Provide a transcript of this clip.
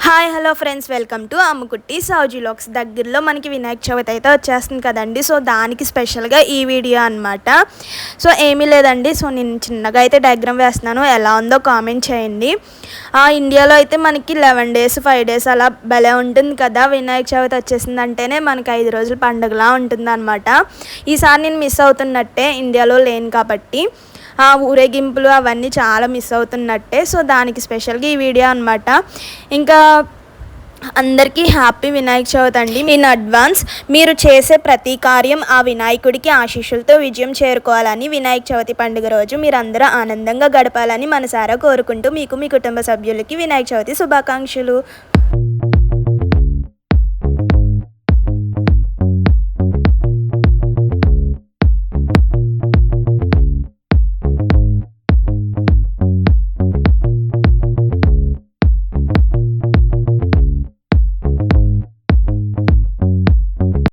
Hi hello friends welcome to Ammukutti సౌజీలాక్స్ దగ్గరలో మనకి వినాయక చవితి అయితే వచ్చేస్తుంది కదండి. సో దానికి స్పెషల్గా ఈ వీడియో అనమాట సో ఏమీ లేదండి. సో నేను చిన్నగా అయితే డయాగ్రామ్ వేస్తున్నాను. ఎలా ఉందో కామెంట్ చేయండి. ఆ, ఇండియాలో అయితే మనకి లెవెన్ డేస్ ఫైవ్ డేస్ అలా భలే ఉంటుంది కదా. వినాయక చవితి వచ్చేసింది అంటేనే మనకి ఐదు రోజులు పండుగలా ఉంటుంది అనమాట ఈసారి నేను మిస్ అవుతున్నట్టే ఇండియాలో లేను కాబట్టి. ఊరేగింపులు అవన్నీ చాలా మిస్ అవుతున్నట్టే. సో దానికి స్పెషల్గా ఈ వీడియో అనమాట ఇంకా అందరికీ హ్యాపీ వినాయక చవితి అండి. ఇన్ అడ్వాన్స్ మీరు చేసే ప్రతి కార్యం ఆ వినాయకుడికి ఆశీస్సులతో విజయం చేరుకోవాలని వినాయక చవితి పండుగ రోజు మీరు అందరూ ఆనందంగా గడపాలని మనసారా కోరుకుంటూ మీకు మీ కుటుంబ సభ్యులకి వినాయక చవితి శుభాకాంక్షలు.